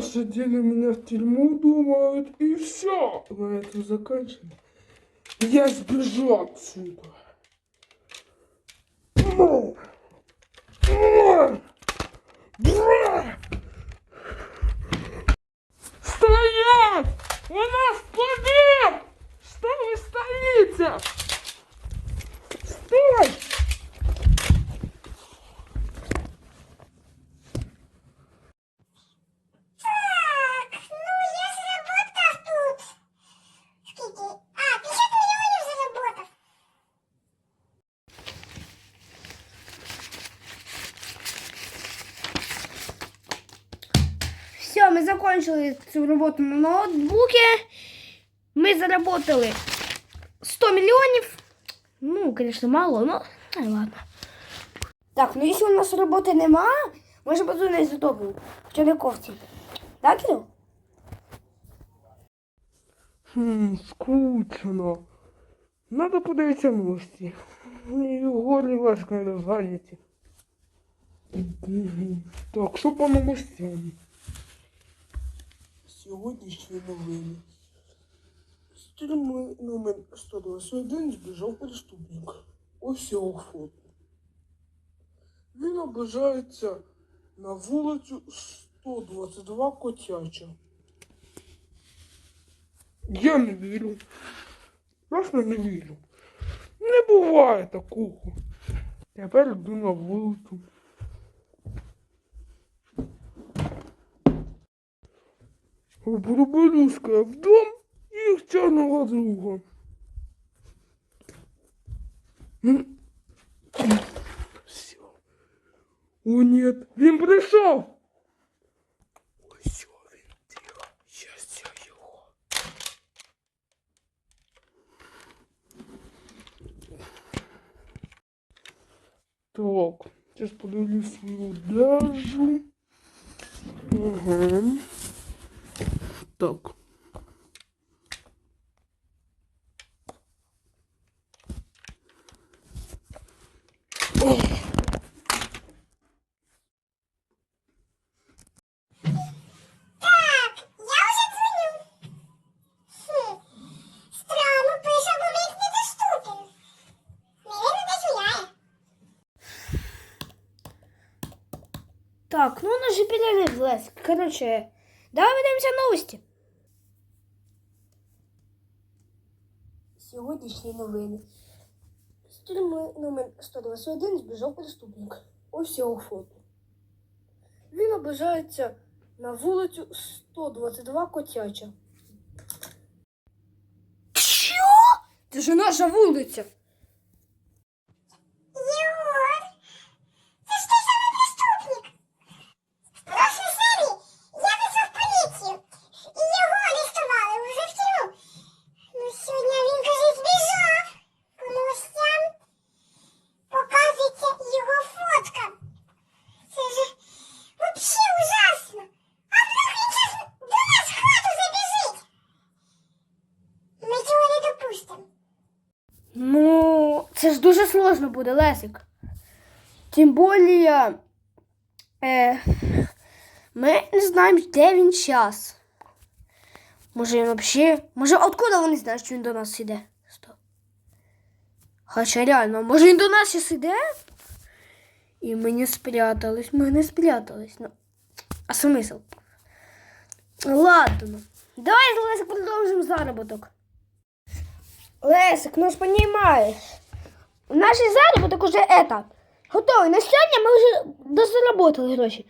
посадили меня в тюрьму, думают, и все, на этом заканчиваем. Я сбежу отсюда. Закончили цю роботу на ноутбуке. Мы заработали 100 миллионов. Ну, конечно, мало, но ай, ладно. Так, ну если у нас роботи нема, може подумати за тобою. В Чорняковці. Так, Кирил? Хм, скучно. Надо подивитися новості. І горлі важко не. Мгм. Так, що по новостям? Сьогоднішні новини. З тюрми номер 121 збіжав преступник. Ось його фото. Він наближається на вулицю 122 Котяча. Я не вірю. Просто не вірю. Не буває такого. Тепер йду на вулицю. Бурбулюшка в дом і їх чорного друга. М. Все. О, нет, він прийшов. Ось він, тихо. Щас я його. Так, сейчас подивлюсь свою одежу. Ага. Так. О! Так, я вже дзвоню. Хм, странно, пише, абонент недоступен. Наверное, десь гуляє. Так, ну у нас же перерыв, Лес. Короче, давай подивимося новості. Сьогоднішні новини. З тюрми номер 121 збіжав преступник. Ось його фото. Він наближається на вулицю 122 Котяча. Що? Це ж наша вулиця. Єгор, це ж той самий преступник. В прошлій серії я визвав поліцію, і його арестували уже в тюрму. Ну сьогодні він, каже, збіжав. По новостям показується його фотка. Це ж вообще ужасно. А вдруг він зараз до нас в хату забіжить? Ми цього не допустимо. Ну, це ж дуже сложно буде, Лесик. Тим більше, е, ми не знаємо, де він час. Може він взагалі. Може, откуда вони знають, що він до нас іде? Стоп. Хоча реально, може він до нас зараз іде? І ми не спрятались, ми не спрятались. Ну, а смисл? Ладно. Давай, Лесик, продовжимо заробіток. Лесик, ну ж понимаешь. Наш заработок уже это. Готовий. На сьогодні ми вже дозаработали гроші.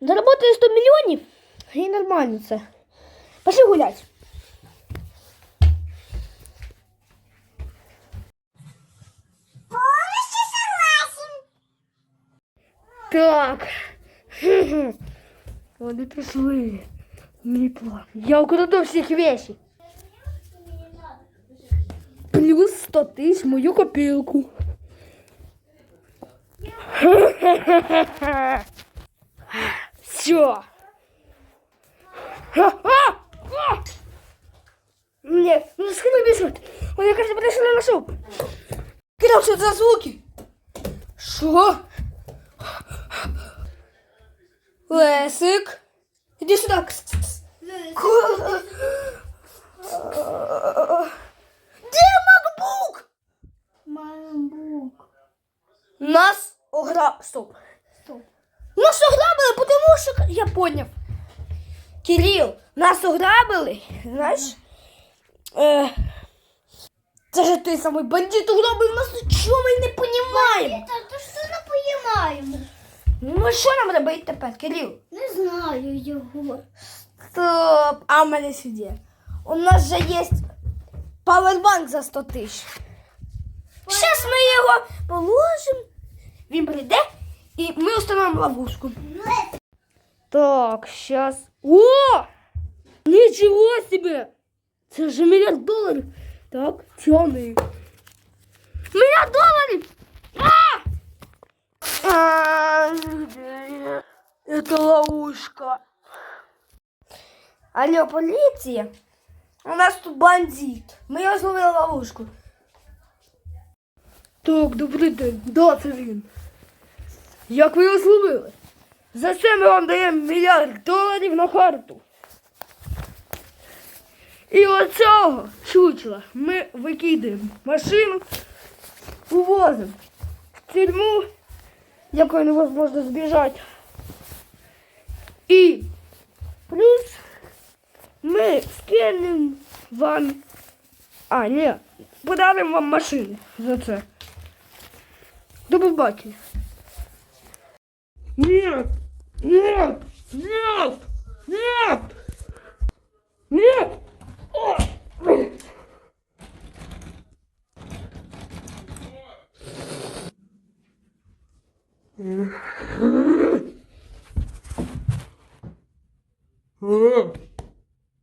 Заработали 100 мільйонів і нормально це. Пошли гулять. Так. Вони пішли. Мій план. Я украду всіх вещи. Плюс 100 тисяч мою копілку. Все. А, а, а! Мне, ну скажи бесит. Он, я, кажется, подошел на носу. Кирилл, что это за звуки? Что? Лесик. Иди сюда. Где макбук? MacBook. Нас огра... Стоп. Стоп. Нас ограбили, тому що... Я поняв. Кирил, нас ограбили, знаєш? Е, це ж той самий бандит ограбив нас, що ми не. Это то что не понимаем? Ну що нам робити тепер, Кирил? Не знаю його. Стоп, а в мене сюди. У нас же є павербанк за 100 тисяч. Зараз ми його положимо, він прийде і ми установимо ловушку. Так, сейчас. О! Ничего себе! Це же миллиард долларов. Так, темный. Миллиард долларов! А! А, Это ловушка. Алло, поліція. У нас тут бандит. Ми його зловили в ловушку. Так, добрий день. Да, це він. Як ви його зловили? За це ми вам даємо мільярд доларів на карту. І оцього чучела ми викидаємо машину, увозимо в тюрму, якої невозможно збіжати. І плюс ми скинемо вам. А, ні, подаримо вам машину за це. До побачення. Нет! Нет! Нет! Нет! Нет!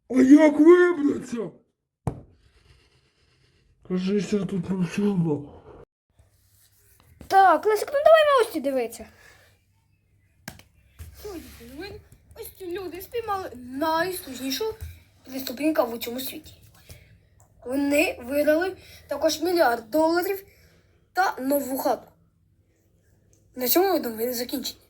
А, як вибратися? Кажися, тут нічого. Так, Лесик, ну давай новості дивитися. Ось ці люди спіймали найсложнішого преступника в цьому світі. Вони виграли також мільярд доларів та нову хату. На цьому новини закінчені.